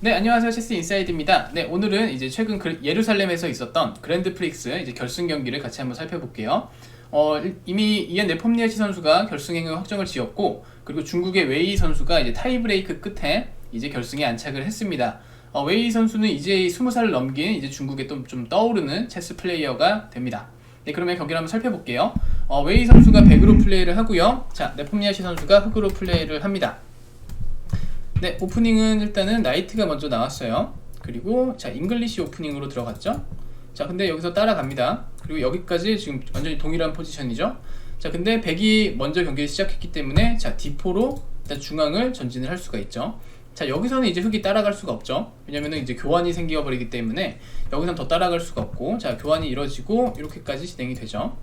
네, 안녕하세요. 체스 인사이드입니다. 네, 오늘은 이제 최근 그 예루살렘에서 있었던 그랜드 프릭스 이제 결승 경기를 같이 한번 살펴볼게요. 어, 이미 이안 네폼니아치 선수가 결승 행을 확정을 지었고, 그리고 중국의 웨이 선수가 이제 타이브레이크 끝에 이제 결승에 안착을 했습니다. 어, 웨이 선수는 이제 20살을 넘긴 이제 중국의 또 좀 떠오르는 체스 플레이어가 됩니다. 네, 그러면 경기를 한번 살펴볼게요. 어, 웨이 선수가 백으로 플레이를 하고요. 자, 네폼니아치 선수가 흑으로 플레이를 합니다. 네, 오프닝은 일단은 나이트가 먼저 나왔어요. 그리고 자, 잉글리시 오프닝으로 들어갔죠. 자, 근데 여기서 따라갑니다. 그리고 여기까지 지금 완전히 동일한 포지션이죠. 자, 근데 백이 먼저 경기를 시작했기 때문에 자, D4로 일단 중앙을 전진을 할 수가 있죠. 자, 여기서는 이제 흑이 따라갈 수가 없죠. 왜냐면은 이제 교환이 생겨 버리기 때문에 여기선 더 따라갈 수가 없고 자, 교환이 이루어지고 이렇게까지 진행이 되죠.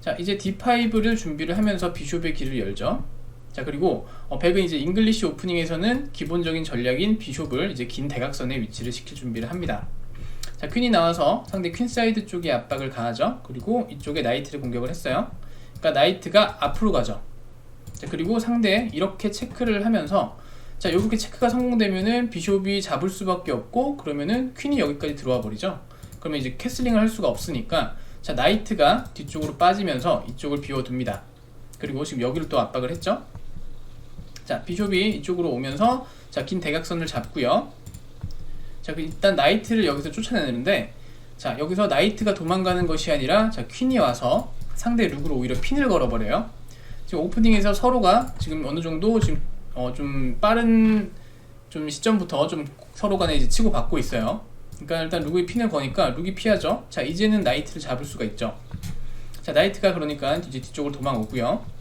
자, 이제 D5를 준비를 하면서 비숍의 길을 열죠. 자 그리고 어, 백은 이제 잉글리시 오프닝에서는 기본적인 전략인 비숍을 이제 긴 대각선에 위치를 시킬 준비를 합니다. 자 퀸이 나와서 상대 퀸 사이드 쪽에 압박을 가하죠. 그리고 이쪽에 나이트를 공격을 했어요. 그러니까 나이트가 앞으로 가죠. 자 그리고 상대 이렇게 체크를 하면서 자 이렇게 체크가 성공되면은 비숍이 잡을 수밖에 없고 그러면은 퀸이 여기까지 들어와 버리죠. 그러면 이제 캐슬링을 할 수가 없으니까 자 나이트가 뒤쪽으로 빠지면서 이쪽을 비워둡니다. 그리고 지금 여기를 또 압박을 했죠. 자, 비숍이 이쪽으로 오면서 자, 긴 대각선을 잡고요. 자, 그 일단 나이트를 여기서 쫓아내는데 자, 여기서 나이트가 도망가는 것이 아니라 자, 퀸이 와서 상대 룩으로 오히려 핀을 걸어버려요. 지금 오프닝에서 서로가 지금 어느 정도 지금 어, 좀 빠른 좀 시점부터 좀 서로 간에 이제 치고 받고 있어요. 그러니까 일단 룩이 핀을 거니까 룩이 피하죠. 자, 이제는 나이트를 잡을 수가 있죠. 자, 나이트가 그러니까 이제 뒤쪽으로 도망오고요.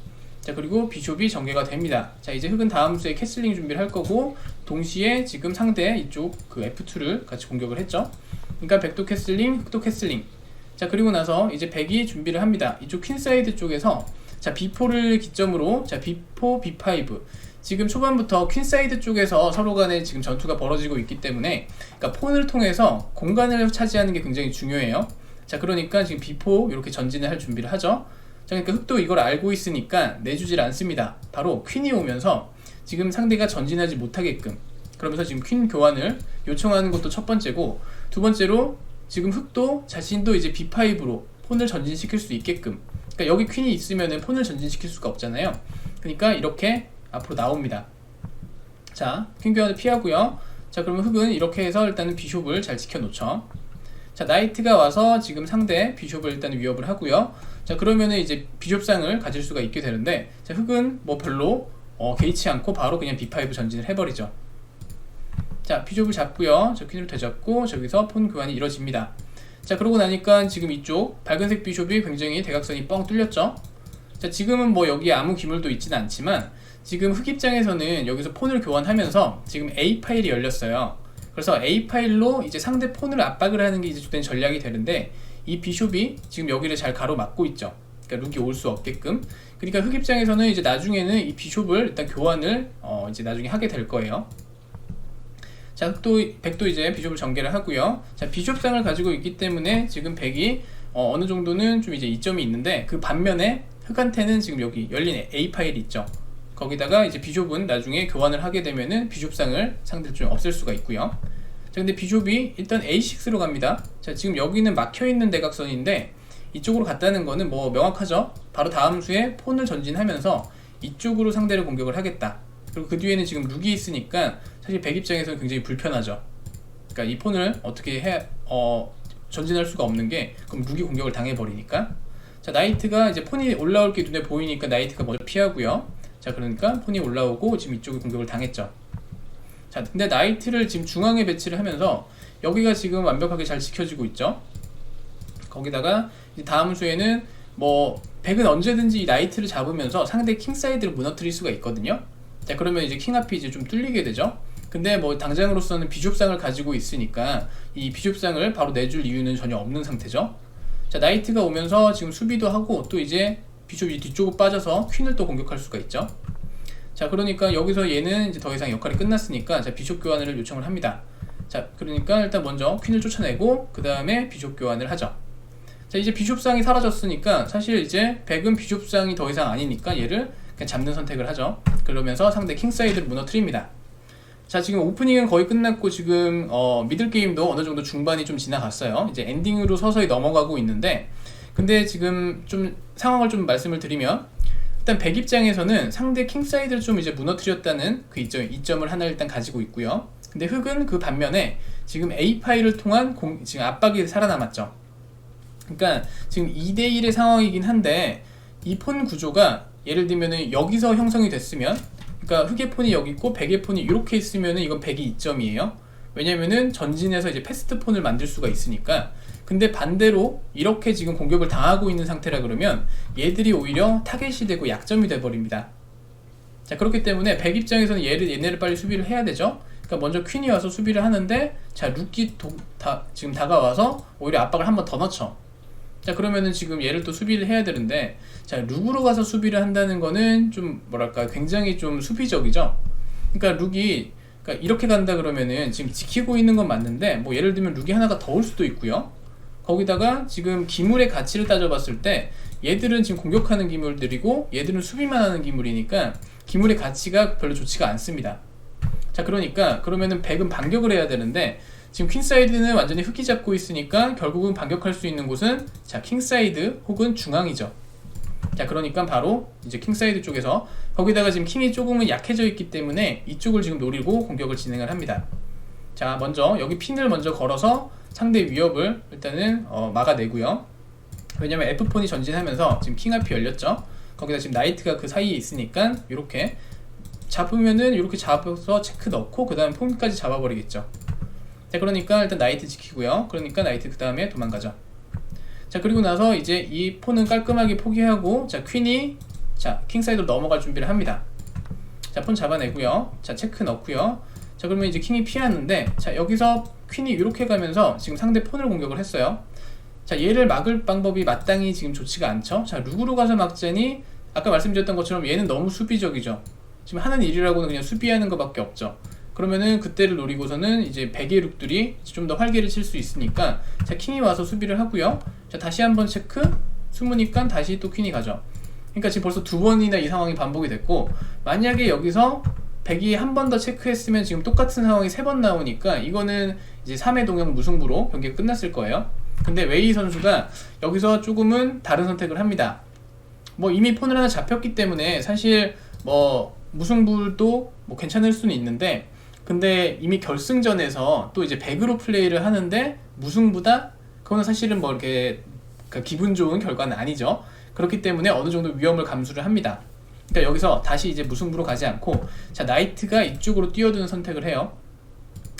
자 그리고 비숍이 전개가 됩니다. 자 이제 흑은 다음 수에 캐슬링 준비를 할 거고 동시에 지금 상대 이쪽 그 F2를 같이 공격을 했죠. 그러니까 백도 캐슬링, 흑도 캐슬링. 자 그리고 나서 이제 백이 준비를 합니다. 이쪽 퀸사이드 쪽에서 자 B4를 기점으로 자 B4, B5 지금 초반부터 퀸사이드 쪽에서 서로 간에 지금 전투가 벌어지고 있기 때문에 그러니까 폰을 통해서 공간을 차지하는 게 굉장히 중요해요. 자 그러니까 지금 B4 이렇게 전진을 할 준비를 하죠. 자, 그러니까 흑도 이걸 알고 있으니까 내주질 않습니다. 바로 퀸이 오면서 지금 상대가 전진하지 못하게끔 그러면서 지금 퀸 교환을 요청하는 것도 첫 번째고 두 번째로 지금 흑도 자신도 이제 B5로 폰을 전진시킬 수 있게끔 그러니까 여기 퀸이 있으면은 폰을 전진시킬 수가 없잖아요. 그러니까 이렇게 앞으로 나옵니다. 자, 퀸 교환을 피하고요. 자, 그러면 흑은 이렇게 해서 일단은 비숍을 잘 지켜놓죠. 자, 나이트가 와서 지금 상대 비숍을 일단 위협을 하고요. 자, 그러면은 이제 비숍상을 가질 수가 있게 되는데, 자, 흑은 뭐 별로 어, 개의치 않고 바로 그냥 B5 전진을 해버리죠. 자, 비숍을 잡고요. 저 퀸을 되잡고 저기서 폰 교환이 이루어집니다. 자, 그러고 나니까 지금 이쪽 밝은색 비숍이 굉장히 대각선이 뻥 뚫렸죠. 자, 지금은 뭐 여기에 아무 기물도 있지는 않지만 지금 흑 입장에서는 여기서 폰을 교환하면서 지금 A 파일이 열렸어요. 그래서 A 파일로 이제 상대 폰을 압박을 하는 게 이제 주된 전략이 되는데 이 비숍이 지금 여기를 잘 가로막고 있죠. 그러니까 룩이 올 수 없게끔. 그러니까 흑 입장에서는 이제 나중에는 이 비숍을 일단 교환을 어 이제 나중에 하게 될 거예요. 자, 흑도 백도 이제 비숍을 전개를 하고요. 자, 비숍상을 가지고 있기 때문에 지금 백이 어, 어느 정도는 좀 이제 이점이 있는데 그 반면에 흑한테는 지금 여기 열린 A 파일이 있죠. 거기다가 이제 비숍은 나중에 교환을 하게 되면은 비숍상을 상대로 좀 없앨 수가 있고요. 자, 근데 비숍이 일단 A6로 갑니다. 자, 지금 여기는 막혀 있는 대각선인데 이쪽으로 갔다는 거는 뭐 명확하죠? 바로 다음 수에 폰을 전진하면서 이쪽으로 상대를 공격을 하겠다. 그리고 그 뒤에는 지금 룩이 있으니까 사실 백 입장에서는 굉장히 불편하죠. 그러니까 이 폰을 어떻게 해, 어, 전진할 수가 없는 게 그럼 룩이 공격을 당해버리니까. 자, 나이트가 이제 폰이 올라올 게 눈에 보이니까 나이트가 먼저 피하고요. 자, 그러니까 폰이 올라오고 지금 이쪽에 공격을 당했죠. 자, 근데 나이트를 지금 중앙에 배치를 하면서 여기가 지금 완벽하게 잘 지켜지고 있죠. 거기다가 다음 수에는 뭐 백은 언제든지 이 나이트를 잡으면서 상대 킹 사이드를 무너뜨릴 수가 있거든요. 자, 그러면 이제 킹 앞이 이제 좀 뚫리게 되죠. 근데 뭐 당장으로서는 비숍상을 가지고 있으니까 이 비숍상을 바로 내줄 이유는 전혀 없는 상태죠. 자, 나이트가 오면서 지금 수비도 하고 또 이제 비숍이 뒤쪽으로 빠져서 퀸을 또 공격할 수가 있죠. 자, 그러니까 여기서 얘는 이제 더 이상 역할이 끝났으니까 자, 비숍 교환을 요청을 합니다. 자, 그러니까 일단 먼저 퀸을 쫓아내고 그 다음에 비숍 교환을 하죠. 자, 이제 비숍상이 사라졌으니까 사실 이제 백은 비숍상이 더 이상 아니니까 얘를 그냥 잡는 선택을 하죠. 그러면서 상대 킹사이드를 무너뜨립니다. 자 지금 오프닝은 거의 끝났고 지금 어, 미들 게임도 어느 정도 중반이 좀 지나갔어요. 이제 엔딩으로 서서히 넘어가고 있는데 근데 지금 좀 상황을 좀 말씀을 드리면 일단 백 입장에서는 상대 킹사이드를 좀 이제 무너뜨렸다는 그 이점, 이점을 하나 일단 가지고 있고요. 근데 흑은 그 반면에 지금 A 파일을 통한 공, 지금 압박이 살아남았죠. 그러니까 지금 2대1의 상황이긴 한데 이 폰 구조가 예를 들면은 여기서 형성이 됐으면 그러니까 흑의 폰이 여기 있고 백의 폰이 이렇게 있으면은 이건 백이 이점이에요. 왜냐면은 전진해서 이제 패스트 폰을 만들 수가 있으니까 근데 반대로 이렇게 지금 공격을 당하고 있는 상태라 그러면 얘들이 오히려 타겟이 되고 약점이 돼 버립니다. 자 그렇기 때문에 백 입장에서는 얘를 얘네를 빨리 수비를 해야 되죠. 그러니까 먼저 퀸이 와서 수비를 하는데 자 룩이 도, 다, 지금 다가와서 오히려 압박을 한 번 더 넣죠. 자 그러면은 지금 얘를 또 수비를 해야 되는데 자 룩으로 가서 수비를 한다는 거는 좀 뭐랄까 굉장히 좀 수비적이죠. 그러니까 룩이 그러니까 이렇게 간다 그러면은 지금 지키고 있는 건 맞는데 뭐 예를 들면 룩이 하나가 더올 수도 있고요. 거기다가 지금 기물의 가치를 따져봤을 때 얘들은 지금 공격하는 기물들이고 얘들은 수비만 하는 기물이니까 기물의 가치가 별로 좋지가 않습니다. 자 그러니까 그러면은 백은 반격을 해야 되는데 지금 퀸사이드는 완전히 흑이 잡고 있으니까 결국은 반격할 수 있는 곳은 자 킹사이드 혹은 중앙이죠. 자 그러니까 바로 이제 킹사이드 쪽에서 거기다가 지금 킹이 조금은 약해져 있기 때문에 이쪽을 지금 노리고 공격을 진행을 합니다. 자 먼저 여기 핀을 먼저 걸어서 상대 위협을 일단은 어, 막아내고요. 왜냐면 F폰이 전진하면서 지금 킹 앞이 열렸죠. 거기다 지금 나이트가 그 사이에 있으니까 이렇게 잡으면은 이렇게 잡아서 체크 넣고 그 다음 폰까지 잡아버리겠죠. 자 그러니까 일단 나이트 지키고요. 그러니까 나이트 그 다음에 도망가죠. 자 그리고 나서 이제 이 폰은 깔끔하게 포기하고 자 퀸이 자 킹사이드로 넘어갈 준비를 합니다. 자 폰 잡아내고요. 자 체크 넣고요. 자 그러면 이제 킹이 피하는데 자 여기서 퀸이 이렇게 가면서 지금 상대 폰을 공격을 했어요. 자 얘를 막을 방법이 마땅히 지금 좋지가 않죠. 자 룩으로 가서 막자니 아까 말씀드렸던 것처럼 얘는 너무 수비적이죠. 지금 하는 일이라고는 그냥 수비하는 것밖에 없죠. 그러면은 그때를 노리고서는 이제 백의 룩들이 좀 더 활개를 칠 수 있으니까 자 킹이 와서 수비를 하고요. 자 다시 한번 체크 숨으니까 다시 또 퀸이 가죠. 그러니까 지금 벌써 두 번이나 이 상황이 반복이 됐고 만약에 여기서 백이 한 번 더 체크했으면 지금 똑같은 상황이 세 번 나오니까 이거는 이제 3회 동영 무승부로 경기가 끝났을 거예요. 근데 웨이 선수가 여기서 조금은 다른 선택을 합니다. 뭐 이미 폰을 하나 잡혔기 때문에 사실 뭐 무승부도 뭐 괜찮을 수는 있는데 근데 이미 결승전에서 또 이제 백으로 플레이를 하는데 무승부다? 그거는 사실은 뭐 이렇게 그러니까 기분 좋은 결과는 아니죠. 그렇기 때문에 어느 정도 위험을 감수를 합니다. 그러니까 여기서 다시 이제 무승부로 가지 않고 자 나이트가 이쪽으로 뛰어드는 선택을 해요.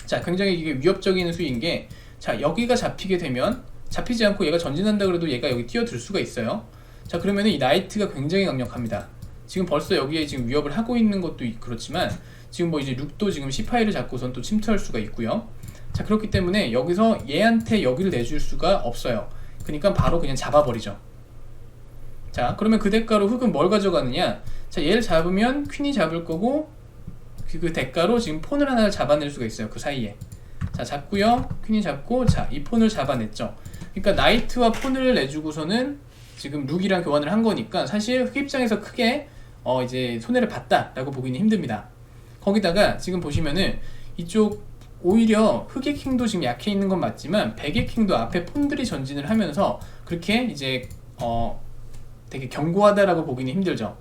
자 굉장히 이게 위협적인 수인 게 자 여기가 잡히게 되면 잡히지 않고 얘가 전진한다 그래도 얘가 여기 뛰어들 수가 있어요. 자 그러면은 이 나이트가 굉장히 강력합니다. 지금 벌써 여기에 지금 위협을 하고 있는 것도 그렇지만 지금 뭐 이제 룩도 지금 C 파일을 잡고선 또 침투할 수가 있고요. 자 그렇기 때문에 여기서 얘한테 여기를 내줄 수가 없어요. 그러니까 바로 그냥 잡아버리죠. 자 그러면 그 대가로 흑은 뭘 가져가느냐? 자 얘를 잡으면 퀸이 잡을 거고 그, 그 대가로 지금 폰을 하나를 잡아낼 수가 있어요. 그 사이에. 자 잡고요. 퀸이 잡고 자 이 폰을 잡아냈죠. 그러니까 나이트와 폰을 내주고서는 지금 룩이랑 교환을 한 거니까 사실 흑 입장에서 크게 어 이제 손해를 봤다라고 보기는 힘듭니다. 거기다가 지금 보시면은 이쪽 오히려 흑의 킹도 지금 약해 있는 건 맞지만 백의 킹도 앞에 폰들이 전진을 하면서 그렇게 이제 어 되게 견고하다라고 보기는 힘들죠.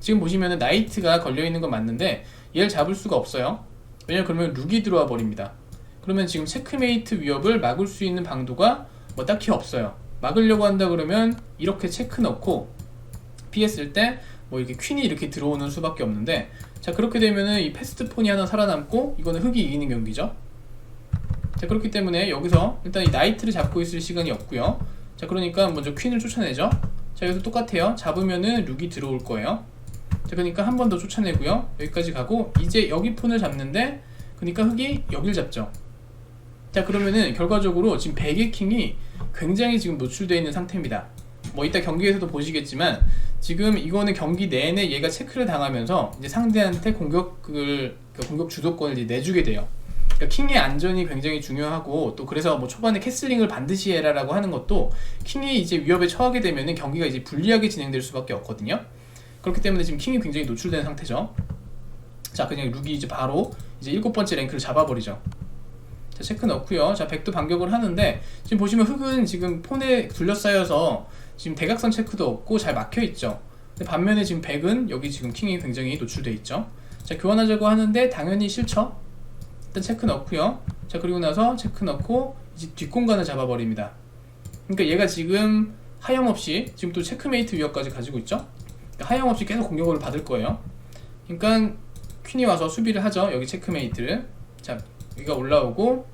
지금 보시면은 나이트가 걸려 있는 건 맞는데 얘를 잡을 수가 없어요. 왜냐면 그러면 룩이 들어와 버립니다. 그러면 지금 체크메이트 위협을 막을 수 있는 방도가 뭐 딱히 없어요. 막으려고 한다 그러면 이렇게 체크 넣고 피했을 때 뭐 이렇게 퀸이 이렇게 들어오는 수밖에 없는데 자 그렇게 되면은 이 패스트 폰이 하나 살아남고 이거는 흑이 이기는 경기죠. 자 그렇기 때문에 여기서 일단 이 나이트를 잡고 있을 시간이 없고요. 자 그러니까 먼저 퀸을 쫓아내죠. 자 여기서 똑같아요. 잡으면은 룩이 들어올 거예요. 자 그러니까 한 번 더 쫓아내고요. 여기까지 가고 이제 여기 폰을 잡는데 그러니까 흑이 여길 잡죠. 자 그러면은 결과적으로 지금 백의 킹이 굉장히 지금 노출되어 있는 상태입니다. 뭐 이따 경기에서도 보시겠지만 지금 이거는 경기 내내 얘가 체크를 당하면서 이제 상대한테 공격을 그러니까 공격 주도권을 이제 내주게 돼요. 그러니까 킹의 안전이 굉장히 중요하고 또 그래서 뭐 초반에 캐슬링을 반드시 해라라고 하는 것도 킹이 이제 위협에 처하게 되면은 경기가 이제 불리하게 진행될 수밖에 없거든요. 그렇기 때문에 지금 킹이 굉장히 노출된 상태죠. 자 그냥 룩이 이제 바로 이제 일곱 번째 랭크를 잡아버리죠. 자 체크 넣고요. 자 백도 반격을 하는데 지금 보시면 흙은 지금 폰에 둘러싸여서 지금 대각선 체크도 없고 잘 막혀 있죠. 반면에 지금 백은 여기 지금 킹이 굉장히 노출돼 있죠. 자 교환하자고 하는데 당연히 싫죠. 일단 체크 넣고요. 자 그리고 나서 체크 넣고 이제 뒷공간을 잡아버립니다. 그러니까 얘가 지금 하염없이 지금 또 체크메이트 위협까지 가지고 있죠. 그러니까 하염없이 계속 공격을 받을 거예요. 그러니까 퀸이 와서 수비를 하죠. 여기 체크메이트를. 자 여기가 올라오고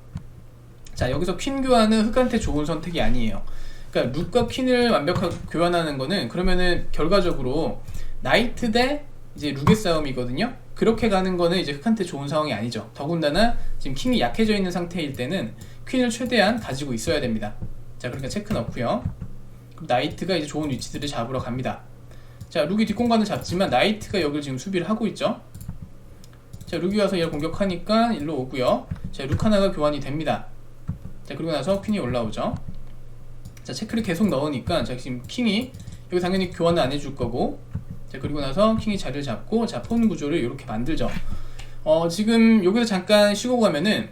자 여기서 퀸 교환은 흑한테 좋은 선택이 아니에요. 그러니까 룩과 퀸을 완벽하게 교환하는 거는 그러면은 결과적으로 나이트 대 이제 룩의 싸움이거든요. 그렇게 가는 거는 이제 흑한테 좋은 상황이 아니죠. 더군다나 지금 킹이 약해져 있는 상태일 때는 퀸을 최대한 가지고 있어야 됩니다. 자, 그러니까 체크 넣고요. 나이트가 이제 좋은 위치들을 잡으러 갑니다. 자, 룩이 뒷공간을 잡지만 나이트가 여기를 지금 수비를 하고 있죠. 자, 룩이 와서 얘를 공격하니까 일로 오고요. 자, 룩 하나가 교환이 됩니다. 자, 그리고 나서 퀸이 올라오죠. 자, 체크를 계속 넣으니까 자, 지금 킹이 여기 당연히 교환을 안 해줄 거고 자, 그리고 나서 킹이 자리를 잡고 자, 폰 구조를 이렇게 만들죠. 어, 지금 여기서 잠깐 쉬고 가면은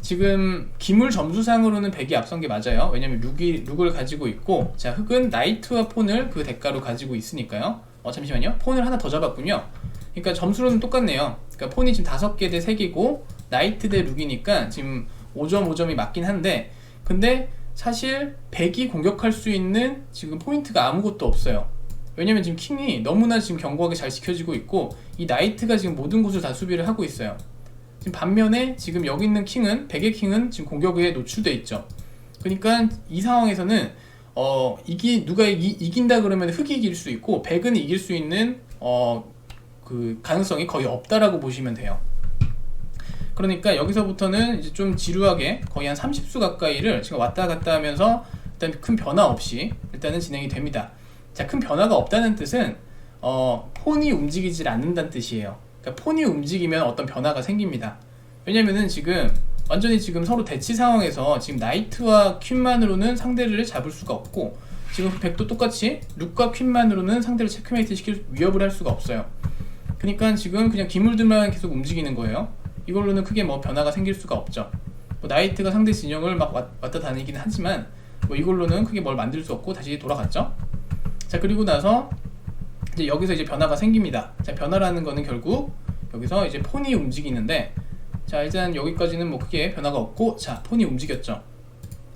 지금 기물 점수상으로는 100이 앞선 게 맞아요. 왜냐면 룩이 룩을 가지고 있고 자, 흑은 나이트와 폰을 그 대가로 가지고 있으니까요. 어, 잠시만요. 폰을 하나 더 잡았군요. 그러니까 점수로는 똑같네요. 그러니까 폰이 지금 5개 대 3개고 나이트 대 룩이니까 지금 5점 5점이 맞긴 한데 근데 사실 100이 공격할 수 있는 지금 포인트가 아무것도 없어요. 왜냐면 지금 킹이 너무나 지금 견고하게 잘 지켜지고 있고 이 나이트가 지금 모든 곳을 다 수비를 하고 있어요. 지금 반면에 지금 여기 있는 킹은 백의 킹은 지금 공격에 노출돼 있죠. 그러니까 이 상황에서는 어 이기 누가 이기, 이긴다 그러면 흑이 이길 수 있고 백은 이길 수 있는 어 그 가능성이 거의 없다라고 보시면 돼요. 그러니까 여기서부터는 이제 좀 지루하게 거의 한 30수 가까이를 지금 왔다 갔다 하면서 일단 큰 변화 없이 일단은 진행이 됩니다. 자, 큰 변화가 없다는 뜻은 어, 폰이 움직이질 않는다는 뜻이에요. 그러니까 폰이 움직이면 어떤 변화가 생깁니다. 왜냐면은 지금 완전히 지금 서로 대치 상황에서 지금 나이트와 퀸만으로는 상대를 잡을 수가 없고 지금 백도 똑같이 룩과 퀸만으로는 상대를 체크메이트 시킬 위협을 할 수가 없어요. 그러니까 지금 그냥 기물들만 계속 움직이는 거예요. 이걸로는 크게 뭐 변화가 생길 수가 없죠. 뭐 나이트가 상대 진영을 막 왔- 왔다 다니긴 하지만 뭐 이걸로는 크게 뭘 만들 수 없고 다시 돌아갔죠. 자 그리고 나서 이제 여기서 이제 변화가 생깁니다. 자 변화라는 거는 결국 여기서 이제 폰이 움직이는데 자 일단 여기까지는 뭐 크게 변화가 없고 자 폰이 움직였죠.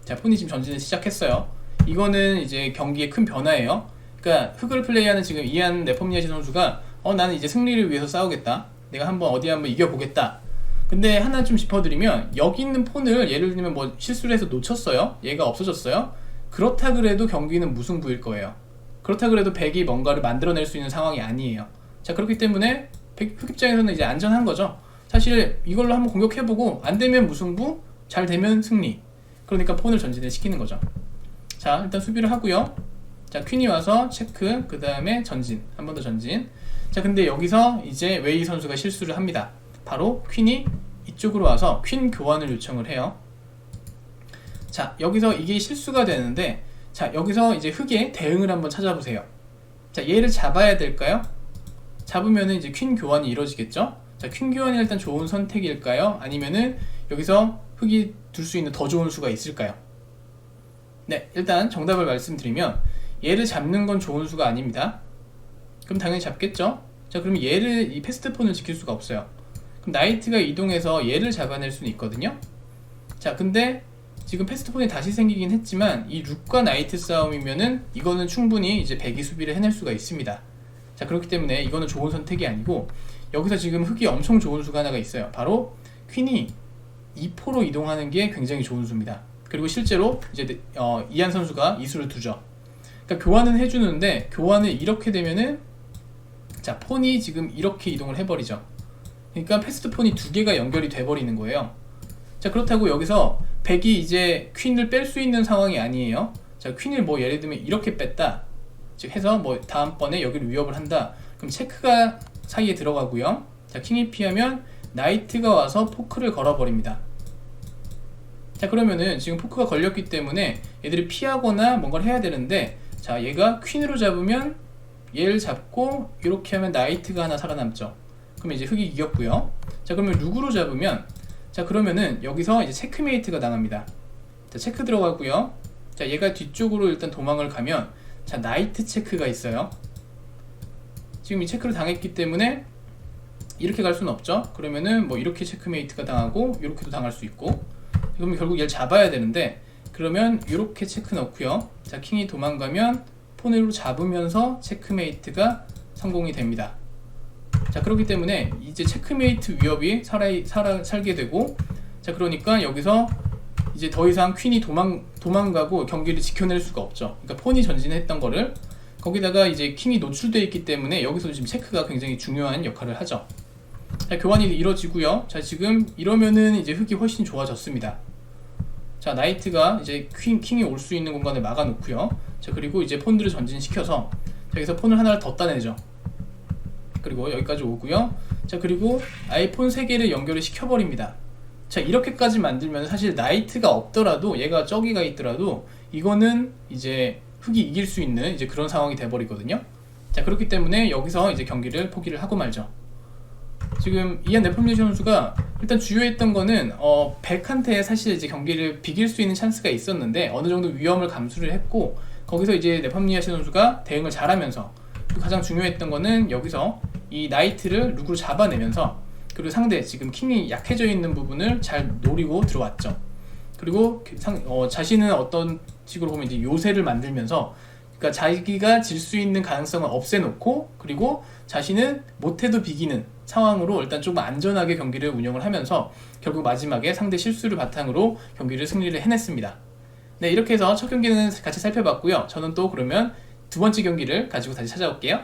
자 폰이 지금 전진을 시작했어요. 이거는 이제 경기의 큰 변화예요. 그러니까 흑을 플레이하는 지금 이안 네폼니아시 선수가 어 나는 이제 승리를 위해서 싸우겠다. 내가 한번 어디 한번 이겨보겠다. 근데 하나 좀 짚어드리면 여기 있는 폰을 예를 들면 뭐 실수를 해서 놓쳤어요. 얘가 없어졌어요. 그렇다 그래도 경기는 무승부일 거예요. 그렇다 그래도 백이 뭔가를 만들어낼 수 있는 상황이 아니에요. 자 그렇기 때문에 백, 흑 입장에서는 이제 안전한 거죠. 사실 이걸로 한번 공격해보고 안 되면 무승부, 잘 되면 승리. 그러니까 폰을 전진을 시키는 거죠. 자 일단 수비를 하고요. 자 퀸이 와서 체크, 그 다음에 전진, 한 번 더 전진. 자 근데 여기서 이제 웨이 선수가 실수를 합니다. 바로 퀸이 이쪽으로 와서 퀸 교환을 요청을 해요. 자 여기서 이게 실수가 되는데 자 여기서 이제 흑의 대응을 한번 찾아보세요. 자 얘를 잡아야 될까요? 잡으면은 이제 퀸 교환이 이루어지겠죠? 자 퀸 교환이 일단 좋은 선택일까요? 아니면은 여기서 흑이 둘 수 있는 더 좋은 수가 있을까요? 네 일단 정답을 말씀드리면 얘를 잡는 건 좋은 수가 아닙니다. 그럼 당연히 잡겠죠? 자 그러면 얘를 이 패스트폰을 지킬 수가 없어요. 그럼 나이트가 이동해서 얘를 잡아낼 수는 있거든요. 자 근데 지금 패스트폰이 다시 생기긴 했지만 이 룩과 나이트 싸움이면은 이거는 충분히 이제 백이 수비를 해낼 수가 있습니다. 자 그렇기 때문에 이거는 좋은 선택이 아니고 여기서 지금 흑이 엄청 좋은 수가 하나가 있어요. 바로 퀸이 2포로 이동하는 게 굉장히 좋은 수입니다. 그리고 실제로 이제 어, 이한 선수가 이 수를 두죠. 그러니까 교환은 해주는데 교환을 이렇게 되면은 자 폰이 지금 이렇게 이동을 해버리죠. 그러니까 패스트폰이 두 개가 연결이 돼버리는 거예요. 자 그렇다고 여기서 백이 이제 퀸을 뺄 수 있는 상황이 아니에요. 자 퀸을 뭐 예를 들면 이렇게 뺐다. 즉 해서 뭐 다음번에 여기를 위협을 한다. 그럼 체크가 사이에 들어가고요. 자 킹이 피하면 나이트가 와서 포크를 걸어버립니다. 자 그러면은 지금 포크가 걸렸기 때문에 얘들이 피하거나 뭔가를 해야 되는데 자 얘가 퀸으로 잡으면 얘를 잡고 이렇게 하면 나이트가 하나 살아남죠. 그러면 이제 흑이 이겼고요. 자 그러면 룩으로 잡으면 자 그러면은 여기서 이제 체크메이트가 당합니다. 자 체크 들어가고요. 자 얘가 뒤쪽으로 일단 도망을 가면 자 나이트 체크가 있어요. 지금 이 체크를 당했기 때문에 이렇게 갈 수는 없죠. 그러면은 뭐 이렇게 체크메이트가 당하고 이렇게도 당할 수 있고 그럼 결국 얘를 잡아야 되는데 그러면 이렇게 체크 넣고요. 자 킹이 도망가면 폰으로 잡으면서 체크메이트가 성공이 됩니다. 자 그렇기 때문에 이제 체크메이트 위협이 살아, 살아 살게 되고 자 그러니까 여기서 이제 더 이상 퀸이 도망 도망가고 경기를 지켜낼 수가 없죠. 그러니까 폰이 전진했던 거를 거기다가 이제 킹이 노출되어 있기 때문에 여기서 지금 체크가 굉장히 중요한 역할을 하죠. 자 교환이 이루어지고요. 자 지금 이러면은 이제 흑이 훨씬 좋아졌습니다. 자 나이트가 이제 퀸 킹이 올 수 있는 공간을 막아놓고요. 자 그리고 이제 폰들을 전진시켜서 자, 여기서 폰을 하나를 더 따내죠. 그리고 여기까지 오고요. 자 그리고 아이폰 3개를 연결을 시켜버립니다. 자 이렇게까지 만들면 사실 나이트가 없더라도 얘가 저기가 있더라도 이거는 이제 흑이 이길 수 있는 이제 그런 상황이 돼버리거든요. 자 그렇기 때문에 여기서 이제 경기를 포기를 하고 말죠. 지금 이안 네폼리 선수가 일단 주요했던 거는 어 100한테 사실 이제 경기를 비길 수 있는 찬스가 있었는데 어느 정도 위험을 감수를 했고 거기서 이제 네팜리아시 선수가 대응을 잘하면서 가장 중요했던 거는 여기서 이 나이트를 룩으로 잡아내면서 그리고 상대 지금 킹이 약해져 있는 부분을 잘 노리고 들어왔죠. 그리고 그 상, 어, 자신은 어떤 식으로 보면 이제 요새를 만들면서 그러니까 자기가 질 수 있는 가능성을 없애놓고 그리고 자신은 못해도 비기는 상황으로 일단 조금 안전하게 경기를 운영을 하면서 결국 마지막에 상대 실수를 바탕으로 경기를 승리를 해냈습니다. 네 이렇게 해서 첫 경기는 같이 살펴봤고요. 저는 또 그러면 두 번째 경기를 가지고 다시 찾아올게요.